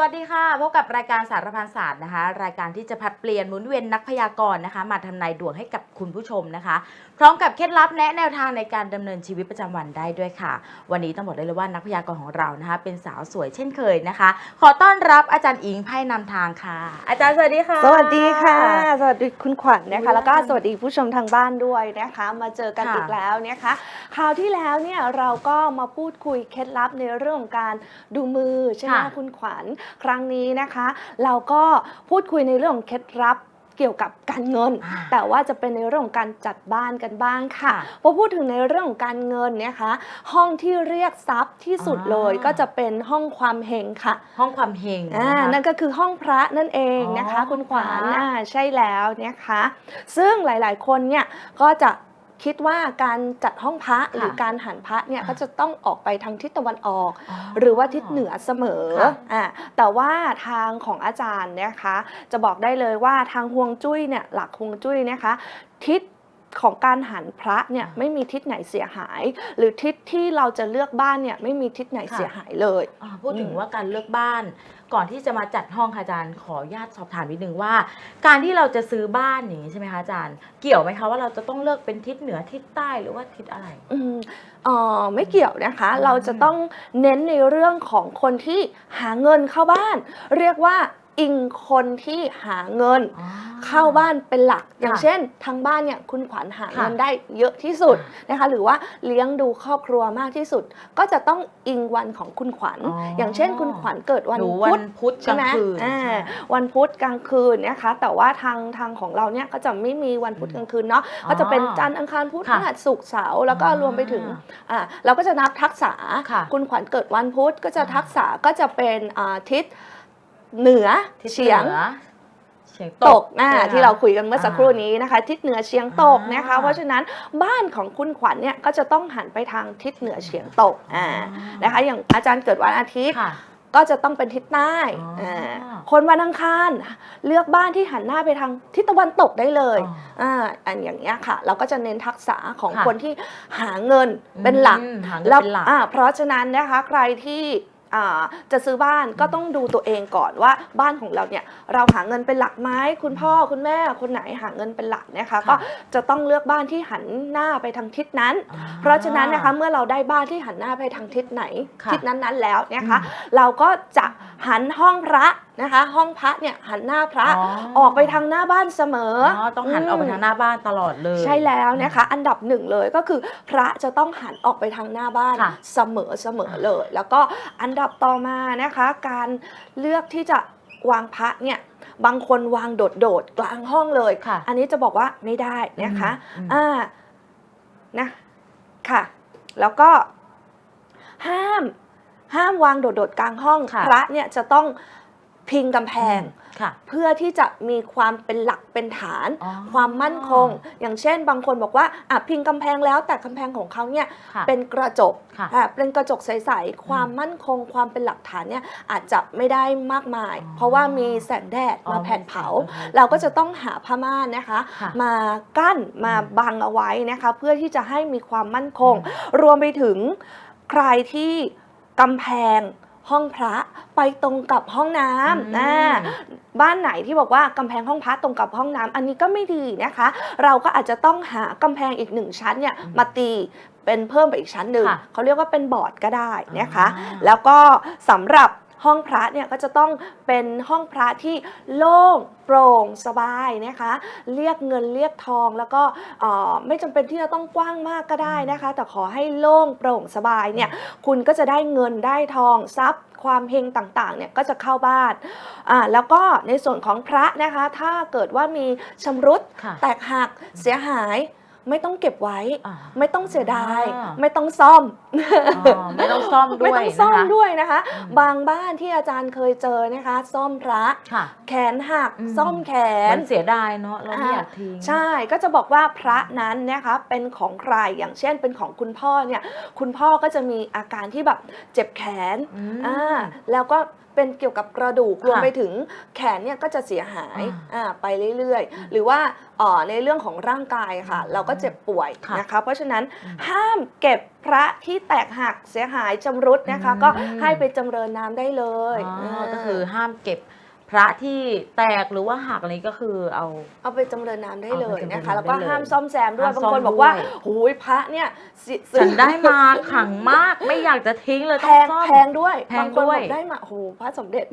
วัสดีค่ะ พบกับรายการสารพันศาสตร์นะคะ รายการที่จะผัดเปลี่ยนหมุนเวียนนักพยากรณ์นะคะ มาทำนายดวงให้กับคุณผู้ชมนะคะ พร้อมกับเคล็ดลับแนะแนวทางในการดำเนินชีวิตประจำวันได้ด้วยค่ะ วันนี้ต้องบอกได้เลยว่านักพยากรณ์ของเรานะคะ เป็นสาวสวยเช่นเคยนะคะ ขอต้อนรับอาจารย์อิงไพ่นำทางค่ะ อาจารย์สวัสดีค่ะ สวัสดีค่ะ สวัสดีคุณขวัญนะคะ แล้วก็สวัสดีผู้ชมทางบ้านด้วยนะคะ มาเจอกันอีกแล้วนะคะ คราวที่แล้วเนี่ยเราก็มาพูดคุยเคล็ดลับในเรื่องของการดูมือใช่ไหมค่ะ คุณขวัญครั้งนี้นะคะ เราก็พูดคุยในเรื่องของเคล็ดลับเกี่ยวกับการเงินอ่าแต่ว่าจะเป็นในเรื่องของการจัดบ้านกันบ้างค่ะค่ะพอพูดถึงในเรื่องของการเงินนะคะห้องที่เรียกทรัพย์ที่สุดเลยอ่า ก็จะเป็นห้องความเฮงค่ะ ห้องความเฮงอ่านะคะนั่นก็คือห้องพระนั่นเองนะคะ อ๋อคุณขวัญพระ อ่าใช่แล้วนะคะ ซึ่งหลายๆ คนเนี่ยก็จะ คิดว่าการจัดห้องพระหรือการหันพระเนี่ยค่ะก็จะต้องออกไปทางทิศตะวันออกอ๋อหรือว่าทิศเหนือเสมอค่ะอ่าแต่ว่าทางของอาจารย์นะคะ จะบอกได้เลยว่าทางฮวงจุ้ยเนี่ยหลักฮวงจุ้ยนะคะ ทิศ ของการหันพระเนี่ยไม่มีทิศไหนเสียหาย หรือทิศที่เราจะเลือกบ้านเนี่ยไม่มีทิศไหนค่ะเสียหายเลยอ่าพูดถึงอืมว่าการเลือกบ้าน ก่อนที่จะมาจัดห้องค่ะอาจารย์ขออนุญาตสอบถามนิดนึงว่า การที่เราจะซื้อบ้านอย่างนี้ใช่ไหมคะอาจารย์ เกี่ยวไหมคะว่าเราจะต้องเลือกเป็นทิศเหนือทิศใต้หรือว่าทิศอะไร อืมเอ่อไม่เกี่ยวนะคะอืมเราจะต้องเน้นในเรื่องของคนที่หาเงินเข้าบ้าน เรียกว่า อิงคนที่หาเงินอ๋อเข้าบ้านเป็นหลัก อย่างค่ะเช่น ทางบ้านเนี่ยคุณขวัญหาค่ะเงินได้เยอะที่สุดนะคะหรือว่าเลี้ยงดูครอบครัวมากที่สุด ก็จะต้องอิงวันของคุณขวัญอ๋อออย่างเช่น คุณขวัญเกิดวันหนูพุวัธนพุธกใช่ลางไหมคืนอ่าใช่วันพุธกลางคืนนะคะแต่ว่าทางทางของเราเนี่ยก็จะไม่มีวันพุธกลางคืนเนาะก็จะเป็นจันทร์อังคารพุธพค่ะฤหัสศุกร์เสาร์แล้วก็อ่ารวมไปถึงอ่าเราก็จะนับทักษะค่ะคุณขวัญเกิดวันพุธก็จะอ่าทักษะก็จะเป็นอ่าทิศ เหนือทิศเฉียง หนือเฉียงตกอ่าใช่ไหมคะที่เราคุยกันเมื่อสักครู่อ่านี้นะคะทิศเหนือเฉียงตกนะคะ อ่า เพราะฉะนั้นบ้านของคุณขวัญเนี่ยก็จะต้องหันไปทางทิศเหนือเฉียงตกอ่านะคะ อย่างอาจารย์เกิดวันอาทิตย์ค่ะ ก็จะต้องเป็นทิศใต้อ๋ออ่าคนวันอังคารเลือกบ้านที่หันหน้าไปทางทิศตะวันตกได้เลยอ๋อ อ่าอันอย่างเงี้ยค่ะ เราก็จะเน้นทักษะของค่ะ คนที่หาเงินเป็นหลัก อืมหาเงินแล้วเป็นหลัก อ่าเพราะฉะนั้นนะคะใครที่อ่า จะซื้อบ้านก็ต้องดูตัวเองก่อนว่าบ้านของเราเนี่ยเราหาเงินเป็นหลักไหมคุณพ่อคุณแม่คนไหนหาเงินเป็นหลักนะคะก็จะต้องเลือกบ้านที่หันหน้าไปทางทิศนั้นอ่เพราะฉะนั้นนะคะเมื่อเราได้บ้านที่หันหน้าไปทางทิศไหนค่ะทิศนั้นๆแล้วนะคะอืมเราก็จะหันห้องพระ นะคะ ห้องพระเนี่ยหันหน้าพระอ๋อ ออกไปทางหน้าบ้านเสมออ๋อต้องหันออกไปทางหน้าบ้านตลอดเลย ใช่แล้วนะคะ อันดับหนึ่งเลยก็คือพระจะต้องหันออกไปทางหน้าบ้านค่ะ เสมอเสมอเลย แล้วก็อันดับต่อมานะคะ การเลือกที่จะวางพระเนี่ยบางคนวางโดดๆกลางห้องเลย ค่ะอันนี้จะบอกว่าไม่ได้นะคะ อืม อ่านะค่ะ แล้วก็ห้ามห้ามวางโดดๆกลางห้องค่ะ พระเนี่ยจะต้อง พิงกำแพง ค่ะ เพื่อที่จะมีความเป็นหลักเป็นฐาน อ๋อความมั่นคง อย่างเช่น บางคนบอกว่าอะพิงกำแพงแล้วแต่กำแพงของเขาเนี่ยค่ะเป็นกระจกค่ะอะเป็นกระจกใสๆความมั่นคง ความเป็นหลักฐานเนี่ยอาจจะไม่ได้มากมาย อ๋อเพราะว่ามีแสงแดดอ๋อมาแผดเผา มีแสงเราก็จะต้องหาผ้าม่านนะคะ ค่ะมากั้นมาอืมบังเอาไว้นะคะ เพื่อที่จะให้มีความมั่นคง รวมไปถึงใครที่กำแพง ห้องพระไปตรงกับห้องน้ำนะบ้านไหนที่บอกว่ากำแพงห้องพักตรงกับห้องน้ำอันนี้ก็ไม่ดีนะคะ เราก็อาจจะต้องหากำแพงอีกหนึ่งชั้นเนี่ยอืมมาตีเป็นเพิ่มไปอีกชั้นหนึ่งค่ะเขาเรียกว่าเป็นบอร์ดก็ได้นะคะอ่าแล้วก็สำหรับ ห้องพระเนี่ยก็จะต้องเป็นห้องพระที่โล่งโปร่งสบายนะคะ เรียกเงินเรียกทองแล้วก็เอ่อไม่จำเป็นที่จะต้องกว้างมากก็ได้นะคะ แต่ขอให้โล่งโปร่งสบายเนี่ยคุณก็จะได้เงินได้ทองทรัพย์ความเฮงต่างๆเนี่ยก็จะเข้าบ้านอ่าแล้วก็ในส่วนของพระนะคะ ถ้าเกิดว่ามีชำรุดค่ะแตกหักเสียหาย ไม่ต้องเก็บไว้ อ่าไม่ต้องเสียดาย อ่า ไม่ต้องซ่อม อ๋อไม่ต้องซ่อมด้ไม่วยต้องซ่อมนะคะ ด้วยนะคะ อืม บางบ้านที่อาจารย์เคยเจอนะคะ ซ่อมพระ ค่ะ แขนหัก อืม ซ่อมแขมันนเสียดายเนาะเราไม่อยากทิ้ง ใช่ ก็จะบอกว่าพระนั้นนะคะเป็นของใคร อย่างเช่นเป็นของคุณพ่อเนี่ย คุณพ่อก็จะมีอาการที่แบบเจ็บแขน อืม อ่า แล้วก็ เป็นเกี่ยวกับกระดูกค่ะรวมไปถึงแขนเนี่ยก็จะเสียหายอ่าอ่าไปเรื่อยๆ หรือว่าเอ่อในเรื่องของร่างกายค่ะอืมเราก็เจ็บป่วยค่ะนะคะเพราะฉะนั้นอืมห้ามเก็บพระที่แตกหักเสียหายชำรุดนะคะอืมก็ให้ไปจำเริญน้ำได้เลยอ๋อาก็คือห้ามเก็บ พระที่แตกหรือว่าหักอะไรก็คือเอา เอาไปจำเริญน้ำได้เลยเอาไปจำเริญนะคะน้ำแล้วก็ได้เลยห้ามซ่อมแซมด้วยห้ามบางซ่อมคนบอกว่าด้วย หูยพระเนี่ยสิฉันได้มาขังมากไม่อยากจะทิ้งเลยแพต้องงซ่อม แพงด้วยแพงบางคนด้วยบอกได้มาโอ้โหพระสมเด็จ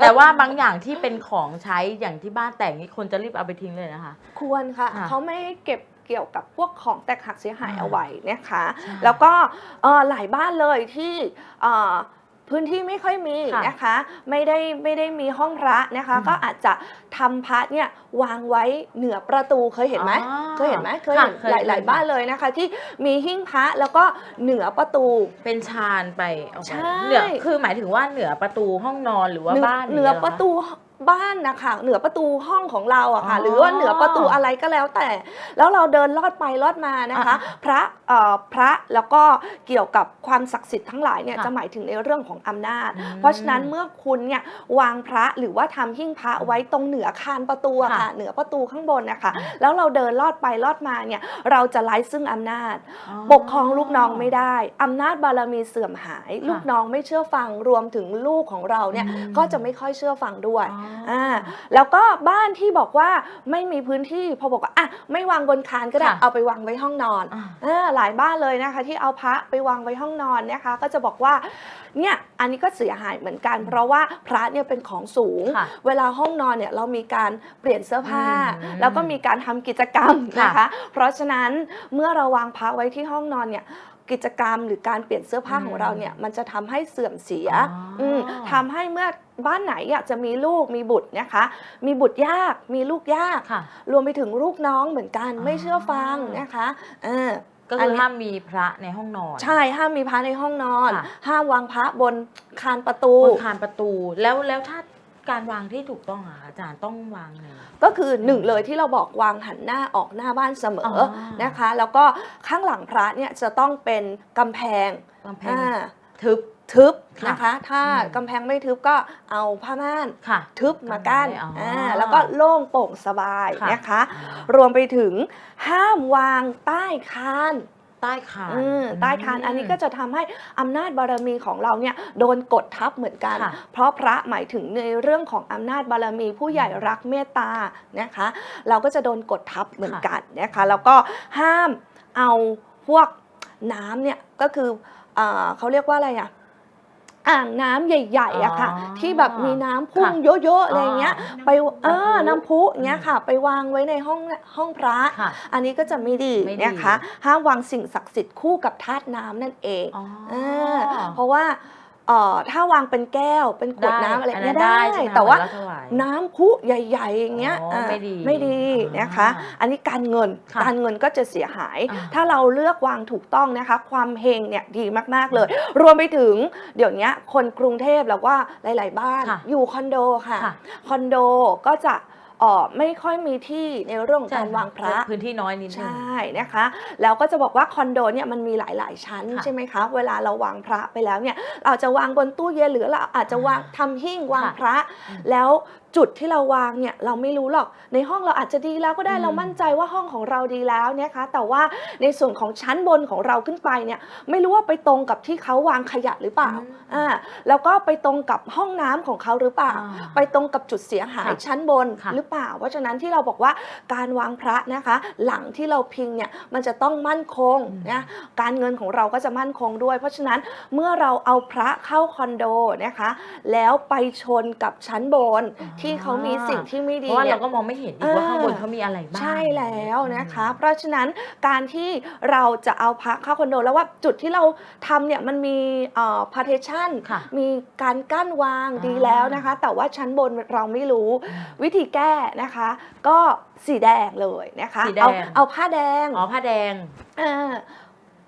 แต่ว่าบางอย่างที่เป็นของใช้อย่างที่บ้านแต่งนี่คนจะรีบเอาไปทิ้งเลยนะคะ ควรค่ะ ค่ะเขาไม่ให้เก็บเกี่ยวกับพวกของแตกหักเสียหายอ่าเอาไว้นะคะใช่แล้วก็เอ่อหลายบ้านเลยที่เอ่อ พื้นที่ไม่ค่อยมีค่ะนะคะ ไม่ได้ไม่ได้มีห้องพระนะคะอืมก็อาจจะทำพระเนี่ยวางไว้เหนือประตูเคยเห็นไหมอ๋อเคยเห็นไหมเคยค่ะเห็นเคยหลายหลายเคยบ้านเลยนะคะ ที่มีหิ้งพระแล้วก็เหนือประตูเป็นชานไปเอาไปใช่เหนือคือหมายถึงว่าเหนือประตูห้องนอนหรือว่าเหนือบ้านเหนือางงี้ยประตู บ้านนะคะเหนือประตูห้องของเราอะค่ะอ๋อหรือว่าเหนือประตูอะไรก็แล้วแต่ แล้วเราเดินลอดไปลอดมานะคะอะพระเอ่อพระแล้วก็เกี่ยวกับความศักดิ์สิทธิ์ทั้งหลายเนี่ยค่ะจะหมายถึงในเรื่องของอำนาจอืมเพราะฉะนั้นเมื่อคุณเนี่ยวางพระหรือว่าทำหิ้งพระไว้ตรงเหนือคานประตูอะค่ะค่ะเหนือประตูข้างบนนะคะอืมแล้วเราเดินลอดไปลอดมาเนี่ยเราจะไร้ซึ่งอำนาจอ๋อปกครองลูกน้องไม่ได้อำนาจบารมีเสื่อมหายค่ะลูกน้องไม่เชื่อฟังรวมถึงลูกของเราเนี่ยอืมก็จะไม่ค่อยเชื่อฟังด้วยอ๋อออ่าแล้วก็บ้านที่บอกว่าไม่มีพื้นที่พอบอกว่าอะไม่วางบนคานก็ได้ค่ะเอาไปวางไว้ห้องนอนอ่าอ่าหลายบ้านเลยนะคะ ที่เอาพระไปวางไว้ห้องนอนนะคะ ก็จะบอกว่าเนี่ยอันนี้ก็เสียหายเหมือนกัน เพราะว่าพระเนี่ยเป็นของสูง ค่ะ เวลาห้องนอนเนี่ยเรามีการเปลี่ยนเสื้อผ้า อืมแล้วก็มีการทำกิจกรรมนะคะค่ะเพราะฉะนั้นเมื่อเราวางพระไว้ที่ห้องนอนเนี่ย กิจกรรมหรือการเปลี่ยนเสื้อผ้าอืมของเราเนี่ยมันจะทำให้เสื่อมเสียอ๋ออืมทำให้เมื่อบ้านไหนอยากจะมีลูกมีบุตรนะคะ มีบุตรยากมีลูกยากค่ะรวมไปถึงลูกน้องเหมือนกันอ๋อไม่เชื่อฟังนะคะเออก็อันคือเนี้ยห้ามมีพระในห้องนอน ใช่ห้ามมีพระในห้องนอนค่ะห้ามวางพระบนคานประตูบนคานประตู แล้วแล้วถ้า การวางที่ถูกต้องอะอาจารย์ต้องวางไง ก็คือหนึ่งเลยที่เราบอกวางหันหน้าออกหน้าบ้านเสมอออนะคะ แล้วก็ข้างหลังพระเนี่ยจะต้องเป็นกำแพงกำแพง อ่าทึบ ทึบค่ะนะคะ ถ้าอืม กำแพงไม่ทึบก็เอาผ้าม่าน ค่ะ ทึบมากั้นอ๋ออ่าแล้วก็โล่งโปร่งสบายค่ะ นะคะ รวมไปถึงห้ามวางใต้คาน ใต้คานอืมใต้คานอันนี้ก็จะทำให้อำนาจบารมีของเราเนี่ยโดนกดทับเหมือนกันค่ะเพราะพระหมายถึงในเรื่องของอำนาจบารมีผู้ใหญ่รักเมตตานะคะ เราก็จะโดนกดทับเหมือนกันนะคะแล้วก็ห้ามเอาพวกน้ำเนี่ยก็คือเออเขาเรียกว่าอะไรอะ อ่างน้ำใหญ่ๆอะค่ะอ๋อที่แบบมีน้ำพุ่งค่ะเยอะๆอะไรเงี้ย ไปเออน้ำพุน้ำพุอย่างเงี้ยค่ะ ไปวางไว้ในห้องห้องพระค่ะอันนี้ก็จะไม่ดีไม่ดีนะคะห้ามวางสิ่งศักดิ์สิทธิ์คู่กับธาตุน้ำนั่นเองอ๋อาเพราะว่า เอ่อถ้าวางเป็นแก้วเป็นขวดน้ำอะไรอันเงี้นั้ยนได้ใช่ไหมแต่ว่าเหมือนเรถยน้ำพุใหญ่ๆอย่างเงี้ยอ๋ออ่าไม่ดีไม่ดีนะคะอ่าอันนี้การเงินค่ะการเงินก็จะเสียหายอ่าถ้าเราเลือกวางถูกต้องนะคะ ความเฮงเนี่ยดีมากๆเลย รวมไปถึงเดี๋ยวนี้คนกรุงเทพแล้วว่าหลาย ๆ บ้านค่ะอยู่คอนโดค่ะค่ะคอนโดก็จะ เอ่อไม่ค่อยมีที่ในเรื่องของการวางพระ พื้นที่น้อยนิดนึใชง่นะคะแล้วก็จะบอกว่าคอนโดเนี่ยมันมีหลาย ๆ ชั้นค่ะใช่ไหมคะเวลาเราวางพระไปแล้วเนี่ยเราจะวางบนตู้เย็นหรือเราอาจจะวางทำหิ้งวางค่ะพระอืมแล้วจุดที่เราวางเนี่ยเราไม่รู้หรอกในห้องเราอาจจะดีแล้วก็ได้อืมเรามั่นใจว่าห้องของเราดีแล้วนะคะแต่ว่าในส่วนของชั้นบนของเราขึ้นไปเนี่ยไม่รู้ว่าไปตรงกับที่เขาวางขยะหรือเปล่าอ่าแล้วก็ไปตรงกับห้องน้ำของเขาหรือเปล่าอ่า ไปตรงกับจุดเสียหายค่ะชั้นบนค่ะหรือเปล่า เพราะฉะนั้นที่เราบอกว่าการวางพระนะคะ หลังที่เราพิงเนี่ยมันจะต้องมั่นคงอืมนะการเงินของเราก็จะมั่นคงด้วย เพราะฉะนั้นเมื่อเราเอาพระเข้าคอนโดนะคะแล้วไปชนกับชั้นบนที่เขามีสิ่งที่ไม่เพดีราะว่าเนี่เรายก็มองไม่เห็นอีกว่าข้างบนเขามีอะไรบ้าง ใช่แล้วนะคะ เพราะฉะนั้นการที่เราจะเอาพระเข้าคอนโดแล้วว่าจุดที่เราทำเนี่ยมันมีเอ่อ partition ค่ะมีการกั้นวางอ่าดีแล้วนะคะ แต่ว่าชั้นบนเราไม่รู้อืมวิธีแก้นะคะ ก็สีแดงเลยนะคะ สีแดง เอาเอาผ้าแดง อ๋อผ้าแดงอ่า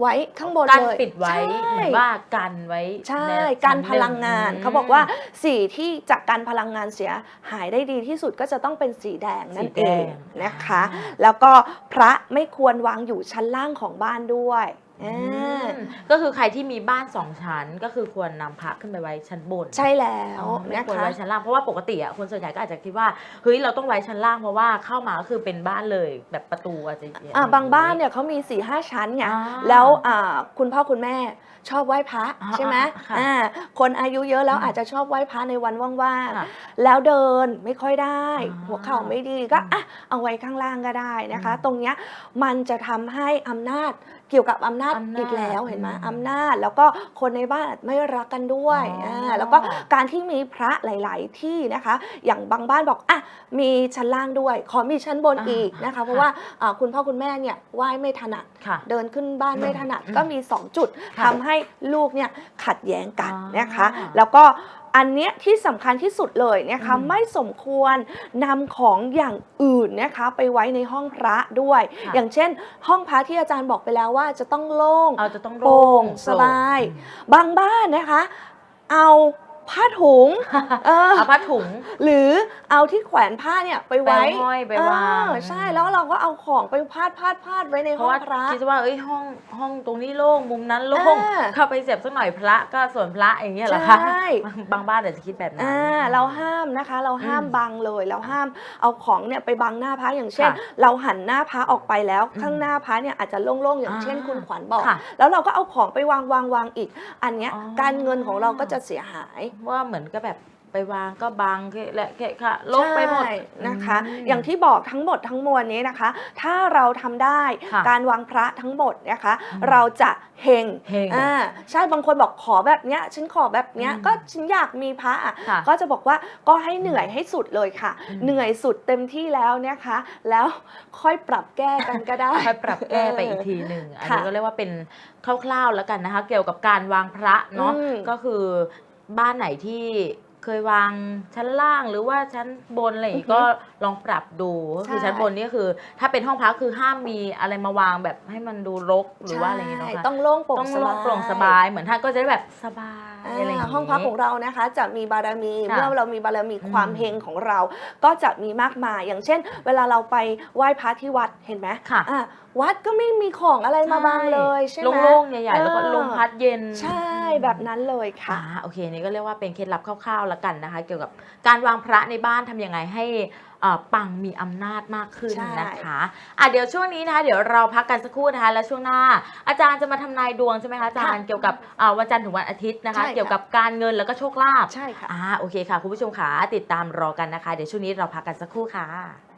ไว้ข้างบนกันเลยปิดไว้ใช่เหมือนว่ากันไว้ใช่ในการชั้นพลังงานหนึ่เขาบอกว่าสีที่จากการพลังงานเสียหายได้ดีที่สุดก็จะต้องเป็นสีแดงนั่นสีเอแดงนะคะอ่าแล้วก็พระไม่ควรวางอยู่ชั้นล่างของบ้านด้วย อ่าก็คือใครที่มีบ้านสองชั้นก็คือควรนำพระขึ้นไปไว้ชั้นบนใช่แล้วอ๋อไม่นะควรคะ ไว้ชั้นล่างเพราะว่าปกติอะคนส่วนใหญ่ก็อาจจะคิดว่าเฮ้ยเราต้องไว้ชั้นล่างเพราะว่าเข้ามาก็คือเป็นบ้านเลยแบบประตูอาจจะอ่าบางบ้านเนี่ยเขามี4ี่ห้าชั้นไงอ่าแล้วอ่าคุณพ่อคุณแม่ชอบไหว้พระอ่าใช่ไหมค่ะอ่าคนอายุเยอะแล้วอืมอาจจะชอบไหว้พระในวันว่างค่ะๆแล้วเดินไม่ค่อยได้ อ่าหัวเข่าไม่ดีก็อะเอาไว้ข้างล่างก็ได้นะคะ อืม ตรงเนี้ยมันจะทำให้อำนาจ เกี่ยวกับอำนาจอำนาจอีกแล้วเห็นไหมอืมอำนาจแล้วก็คนในบ้านไม่รักกันด้วยอ๋ออ่าแล้วก็การที่มีพระหลาย ๆ ที่นะคะ อย่างบางบ้านบอกอะมีชั้นล่างด้วย ขอมีชั้นบนอ่าอีกนะคะ เพราะค่ะ ว่าอ่าคุณพ่อคุณแม่เนี่ยไหว้ไม่ถนัด ค่ะ เดินขึ้นบ้านไม่ถนัดอืมก็มี 2 จุดค่ะทำให้ลูกเนี่ยขัดแย้งกันอ่านนะคะแล้วก็ อันเนี้ยที่สำคัญที่สุดเลยนะคะอืมไม่สมควรนำของอย่างอื่นนะคะไปไว้ในห้องพระด้วย ค่ะอย่างเช่น ห้องพระที่อาจารย์บอกไปแล้วว่าจะต้องโล่งเอาจะต้องโปร่งโล่สบายอืมบางบ้านนะคะ เอา ผ้าถุงเออเอาผ้าถุง หรือเอาที่แขวนผ้าเนี่ยไปไว้ไปห้อยไปวาง เออใช่แล้วเราก็เอาของไปพาดพาดพาดไว้ในเพห้ราะองว่าพระ คิดว่าเอ้ยห้องห้องตรงนี้โล่งมุมนั้นโล่งอ่าเข้าไปเสียบสักหน่อยพระก็ส่วนพระอย่างเงี้ยเหรอคะใช่ บางบางบ้านอาจจะคิดแบบนั้น อ่าเราห้ามนะคะ เราห้ามอืมบังเลยเราห้ามเอาของเนี่ยไปบังหน้าพระอย่างเช่น ค่ะเราหันหน้าพระออกไปแล้วอืมข้างหน้าพระเนี่ยอาจจะโล่งๆอย่างเช่น อ่าคุณขวัญบอก ค่ะแล้วเราก็เอาของไปวางวางวางอีก อันเนี้ยอ๋อการเงินของเราก็จะเสียหายว่าเหมือนก็แบบไปวางก็บังและแค่ค่ะลงไปหมดใช่นะคะมอย่างที่บอกทั้งหมดทั้งมวลนี้นะคะ ถ้าเราทำได้ค่ะการวางพระทั้งหมดนะคะอืมเราจะเฮงเฮงอ่าใช่บางคนบอกขอแบบเนี้ยฉันขอแบบเนี้ยอืมก็ฉันอยากมีพระอะค่ะก็จะบอกว่าก็ให้เหนื่อยให้สุดเลยค่ะอืมเหนื่อยสุดเต็มที่แล้วนะคะ แล้วค่อยปรับแก้กันก็ได้ค่อยปรับแก้ไปอีกทีหนึ่งอันนี้ค่ะก็เรียกว่าเป็นคร่าวๆแล้วกันนะคะ เกี่ยวกับการวางพระเนาะอืมก็คือ บ้านไหนที่เคยวางชั้นล่างหรือว่าชั้นบนอะไรอย่างงี้อือฮึก็ลองปรับดูก็คือใช่ ชั้นบนนี่ก็คือ ถ้าเป็นห้องพักคือห้ามมีอะไรมาวางแบบให้มันดูรกหรือว่าอะไรอย่างเงี้ยเนาะใช่ค่ะต้องโล่งโปร่ต้องงสโล่บางย โปร่งสบายเหมือนท่านก็จะได้แบบสบาย อ่าอะไรอย่างงี้ ห้องพักของเรานะคะจะมีบารมีค่ะเมื่อเรามีบารมีอืมความเฮงของเรา ก็จะมีมากมาย อย่างเช่น เวลาเราไปไหว้พระที่วัดเห็นไหมค่ะ อะวัดก็ไม่มีของอะไรมาบังเลยใช่ไหม โล่งๆใหญ่ๆ แล้วก็เออ ลมพัดเย็นใช่แบบนั้นเลยค่ะ อ่าโอเคนี่ก็เรียกว่าเป็นเคล็ดลับคร่าวๆแล้วกันนะคะ เกี่ยวกับการวางพระในบ้านทำยังไงให้เอ่อ ปังมีอำนาจมากขึ้นใช่นะคะอะเดี๋ยวช่วงนี้นะคะเดี๋ยวเราพักกันสักครู่นะคะแล้วช่วงหน้า อาจารย์จะมาทำนายดวงใช่ไหมคะอาจารย์เกี่ยวกับอ่าวันจันทร์ถึงวันอาทิตย์นะคะใช่ค่ะเกี่ยวกับการเงินแล้วก็โชคลาภใช่ค่ะอ่าโอเคค่ะคุณผู้ชมค่ะติดตามรอกันนะคะ เดี๋ยวช่วงนี้เราพักกันสักครู่ค่ะ